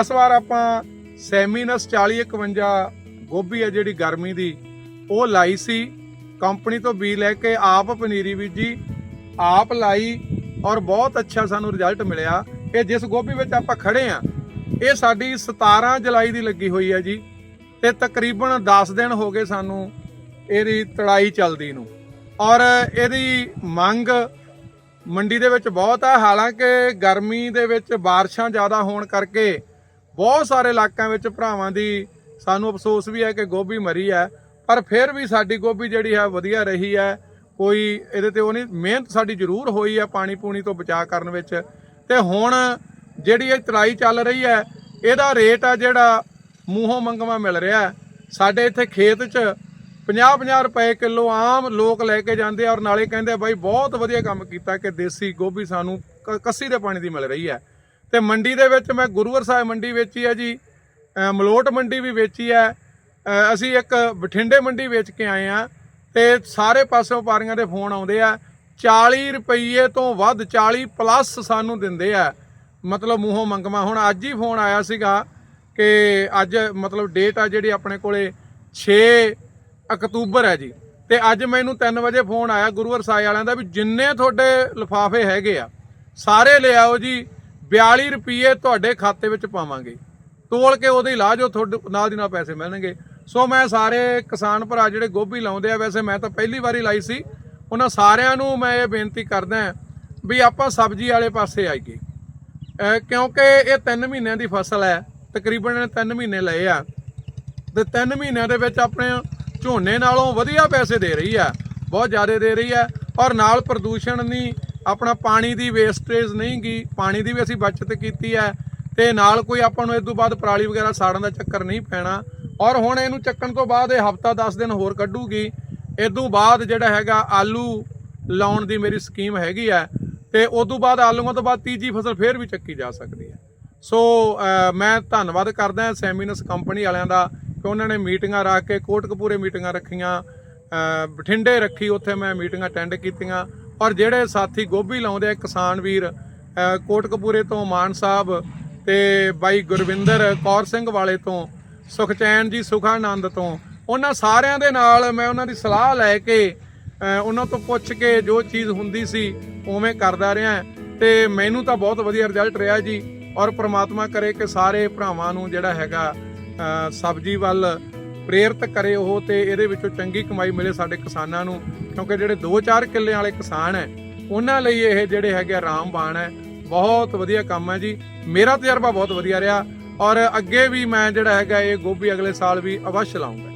ਇਸ ਵਾਰ ਆਪਾਂ ਸੈਮੀਨਸ 4051 ਗੋਭੀ ਹੈ ਜਿਹੜੀ ਗਰਮੀ ਦੀ, ਉਹ ਲਾਈ ਸੀ। ਕੰਪਨੀ ਤੋਂ ਬੀ ਲੈ ਕੇ ਆਪ ਪਨੀਰੀ ਬੀਜੀ ਆਪ ਲਾਈ ਔਰ ਬਹੁਤ ਅੱਛਾ ਸਾਨੂੰ ਰਿਜ਼ਲਟ ਮਿਲਿਆ। ਇਹ ਜਿਸ ਗੋਭੀ ਵਿੱਚ ਆਪਾਂ ਖੜੇ ਆ ਇਹ ਸਾਡੀ 17 ਜੁਲਾਈ ਦੀ ਲੱਗੀ ਹੋਈ ਹੈ ਜੀ ਤੇ ਤਕਰੀਬਨ 10 ਦਿਨ ਹੋ ਗਏ ਸਾਨੂੰ ਇਹਦੀ ਤੜਾਈ ਚੱਲਦੀ ਨੂੰ। ਔਰ ਇਹਦੀ ਮੰਗ ਮੰਡੀ ਦੇ ਵਿੱਚ ਬਹੁਤ ਆ, ਹਾਲਾਂਕਿ ਗਰਮੀ ਦੇ ਵਿੱਚ ਬਾਰਿਸ਼ਾਂ ਜ਼ਿਆਦਾ ਹੋਣ ਕਰਕੇ ਬਹੁਤ ਸਾਰੇ ਇਲਾਕਿਆਂ ਵਿੱਚ ਭਰਾਵਾਂ ਦੀ ਸਾਨੂੰ ਅਫਸੋਸ ਵੀ ਹੈ ਕਿ ਗੋਭੀ ਮਰੀ ਹੈ, ਪਰ ਫਿਰ ਵੀ ਸਾਡੀ ਗੋਭੀ ਜਿਹੜੀ ਹੈ ਵਧੀਆ ਰਹੀ ਹੈ। ਕੋਈ ਇਹਦੇ ਤੇ ਉਹ ਨਹੀਂ, ਮਿਹਨਤ ਸਾਡੀ ਜ਼ਰੂਰ ਹੋਈ ਹੈ ਪਾਣੀ ਪੂਣੀ ਤੋਂ ਬਚਾਅ ਕਰਨ ਵਿੱਚ। ਤੇ ਹੁਣ ਜਿਹੜੀ ਇਹ ਚਲਾਈ ਚੱਲ ਰਹੀ ਹੈ, ਇਹਦਾ ਰੇਟ ਆ ਜਿਹੜਾ ਮੂੰਹੋਂ ਮੰਗਵਾ ਮਿਲ ਰਿਹਾ ਸਾਡੇ ਇੱਥੇ ਖੇਤ 'ਚ 50-50 ਰੁਪਏ ਕਿਲੋ ਆਮ ਲੋਕ ਲੈ ਕੇ ਜਾਂਦੇ ਆ ਔਰ ਨਾਲੇ ਕਹਿੰਦੇ ਬਾਈ ਬਹੁਤ ਵਧੀਆ ਕੰਮ ਕੀਤਾ ਕਿ ਦੇਸੀ ਗੋਭੀ ਸਾਨੂੰ ਕ- ਕੱਸੀ ਦੇ ਪਾਣੀ ਦੀ ਮਿਲ ਰਹੀ ਹੈ। ਤੇ ਮੰਡੀ ਦੇ ਵਿੱਚ ਮੈਂ ਗੁਰੂਵਰ ਸਾਹਿਬ ਮੰਡੀ ਵੇਚੀ ਹੈ ਜੀ। ਮਲੋਟ ਮੰਡੀ ਵੀ ਵੇਚੀ ਹੈ ਅਸੀਂ ਇੱਕ ਬਠਿੰਡੇ ਮੰਡੀ ਵੇਚ ਕੇ ਆਏ ਆ ਤੇ ਸਾਰੇ ਪਾਸੇ ਵਪਾਰੀਆਂ ਦੇ ਫੋਨ ਆਉਂਦੇ ਆ 40 ਰੁਪਏ ਤੋਂ ਵੱਧ 40 ਪਲੱਸ ਸਾਨੂੰ ਦਿੰਦੇ ਆ। ਮਤਲਬ ਮੂੰਹੋਂ ਮੰਗਵਾ ਹੁਣ ਅੱਜ ਹੀ ਫੋਨ ਆਇਆ ਸੀਗਾ ਕਿ ਅੱਜ ਮਤਲਬ ਡੇਟ ਆ ਜਿਹੜੀ ਆਪਣੇ ਕੋਲੇ 6 ਅਕਤੂਬਰ ਹੈ ਜੀ। ਤੇ ਅੱਜ ਮੈਨੂੰ 3 ਵਜੇ ਫੋਨ ਆਇਆ ਗੁਰੂਵਰ ਸਾਈ ਵਾਲਿਆਂ ਦਾ ਵੀ ਜਿੰਨੇ ਤੁਹਾਡੇ ਲਿਫਾਫੇ ਹੈਗੇ ਆ, ਸਾਰੇ ਲੈ ਆਓ ਜੀ। 42 ਰੁਪਏ ਤੁਹਾਡੇ ਖਾਤੇ ਵਿੱਚ ਪਾਵਾਂਗੇ। ਤੋਲ ਕੇ ਉਹਦੇ ਇਲਾਜ ਉਹ ਤੁਹਾਡੇ ਨਾਲ ਦੀ ਨਾਲ ਪੈਸੇ ਮਿਲਣਗੇ। ਸੋ ਮੈਂ ਸਾਰੇ ਕਿਸਾਨ ਭਰਾ ਜਿਹੜੇ ਗੋਭੀ ਲਾਉਂਦੇ ਆ, ਵੈਸੇ ਮੈਂ ਤਾਂ ਪਹਿਲੀ ਵਾਰੀ ਲਾਈ ਸੀ। ਉਹਨਾਂ ਸਾਰਿਆਂ ਨੂੰ ਮੈਂ ਇਹ ਬੇਨਤੀ ਕਰਦਾ ਵੀ ਆਪਾਂ ਸਬਜ਼ੀ ਵਾਲੇ ਪਾਸੇ ਆਈਏ। ਕਿਉਂਕਿ ਇਹ 3 ਮਹੀਨਿਆਂ ਦੀ ਫਸਲ ਹੈ, ਤਕਰੀਬਨ ਇਹਨੇ 3 ਮਹੀਨੇ ਲਏ ਆ। ਤੇ 3 ਮਹੀਨਿਆਂ ਦੇ ਵਿੱਚ ਆਪਣੇ ਝੋਨੇ ਨਾਲੋਂ ਵਧੀਆ ਪੈਸੇ ਦੇ ਰਹੀ ਆ ਬਹੁਤ ਜ਼ਿਆਦਾ ਦੇ ਰਹੀ ਆ ਔਰ ਨਾਲ ਪ੍ਰਦੂਸ਼ਣ ਨਹੀਂ ਆਪਣਾ ਪਾਣੀ ਦੀ ਵੇਸਟੇਜ ਨਹੀਂ ਗਈ ਪਾਣੀ ਦੀ ਵੀ ਅਸੀਂ ਬਚਤ ਕੀਤੀ ਹੈ ਤੇ ਨਾਲ ਕੋਈ ਆਪਾਂ ਨੂੰ ਇਸ ਤੋਂ ਬਾਅਦ ਪਰਾਲੀ ਵਗੈਰਾ ਸਾੜਨ ਦਾ ਚੱਕਰ ਨਹੀਂ ਪੈਣਾ। ਔਰ ਹੁਣ ਇਹਨੂੰ ਚੱਕਣ ਤੋਂ ਬਾਅਦ ਇਹ ਹਫਤਾ 10 ਦਿਨ ਹੋਰ ਕੱਢੂਗੀ। ਇਸ ਤੋਂ ਬਾਅਦ ਜਿਹੜਾ ਹੈਗਾ ਆਲੂ ਲਾਉਣ ਦੀ ਮੇਰੀ ਸਕੀਮ ਹੈਗੀ ਹੈ ਤੇ ਉਸ ਤੋਂ ਬਾਅਦ ਆਲੂਆਂ ਤੋਂ ਬਾਅਦ ਤੀਜੀ ਫਸਲ ਫੇਰ ਵੀ ਚੱਕੀ ਜਾ ਸਕਦੀ ਹੈ। ਸੋ ਮੈਂ ਧੰਨਵਾਦ ਕਰਦਾ ਹਾਂ ਸੈਮੀਨਸ ਕੰਪਨੀ ਵਾਲਿਆਂ ਦਾ ਕਿ ਉਹਨਾਂ ਨੇ ਮੀਟਿੰਗਾਂ ਰੱਖ ਕੇ ਕੋਟਕਪੂਰੇ ਮੀਟਿੰਗਾਂ ਰੱਖੀਆਂ ਬਠਿੰਡੇ ਰੱਖੀ, ਉੱਥੇ ਮੈਂ ਮੀਟਿੰਗਾਂ ਅਟੈਂਡ ਕੀਤੀਆਂ। ਔਰ ਜਿਹੜੇ ਸਾਥੀ ਗੋਭੀ ਲਾਉਂਦੇ ਆ ਕਿਸਾਨ ਵੀਰ ਅਹ, ਕੋਟਕਪੂਰੇ ਤੋਂ ਮਾਨ ਸਾਹਿਬ ਤੇ ਬਾਈ ਗੁਰਵਿੰਦਰ ਕੌਰ ਸਿੰਘ ਵਾਲੇ ਤੋਂ ਸੁਖਚੈਨ ਜੀ ਸੁਖਾਨੰਦ ਤੋਂ ਉਹਨਾਂ ਸਾਰਿਆਂ ਦੇ ਨਾਲ ਮੈਂ ਉਹਨਾਂ ਦੀ ਸਲਾਹ ਲੈ ਕੇ ਉਹਨਾਂ ਤੋਂ ਪੁੱਛ ਕੇ ਜੋ ਚੀਜ਼ ਹੁੰਦੀ ਸੀ ਉਵੇਂ ਕਰਦਾ ਰਿਹਾ। ਤੇ ਮੈਨੂੰ ਤਾਂ ਬਹੁਤ ਵਧੀਆ ਰਿਜ਼ਲਟ ਰਿਹਾ ਜੀ। ਔਰ ਪ੍ਰਮਾਤਮਾ ਕਰੇ ਕਿ ਸਾਰੇ ਭਰਾਵਾਂ ਨੂੰ ਜਿਹੜਾ ਹੈਗਾ ਸਬਜ਼ੀ ਵੱਲ ਪ੍ਰੇਰਿਤ ਕਰੇ ਉਹ ਤੇ ਇਹਦੇ ਵਿੱਚੋਂ ਚੰਗੀ ਕਮਾਈ ਮਿਲੇ ਸਾਡੇ ਕਿਸਾਨਾਂ ਨੂੰ। ਕਿਉਂਕਿ ਜਿਹੜੇ 2-4 ਕਿੱਲੇ ਵਾਲੇ ਕਿਸਾਨ ਹੈ, ਉਹਨਾਂ ਲਈ ਇਹ ਜਿਹੜੇ ਹੈਗੇ ਆ ਹੈ, ਬਹੁਤ ਵਧੀਆ ਕੰਮ ਹੈ ਜੀ। ਮੇਰਾ ਤਜਰਬਾ ਬਹੁਤ ਵਧੀਆ ਰਿਹਾ ਔਰ ਅੱਗੇ ਵੀ ਮੈਂ ਜਿਹੜਾ ਹੈਗਾ ਇਹ ਗੋਭੀ ਅਗਲੇ ਸਾਲ ਵੀ ਅਵਸ਼ ਲਾਉਂਗਾ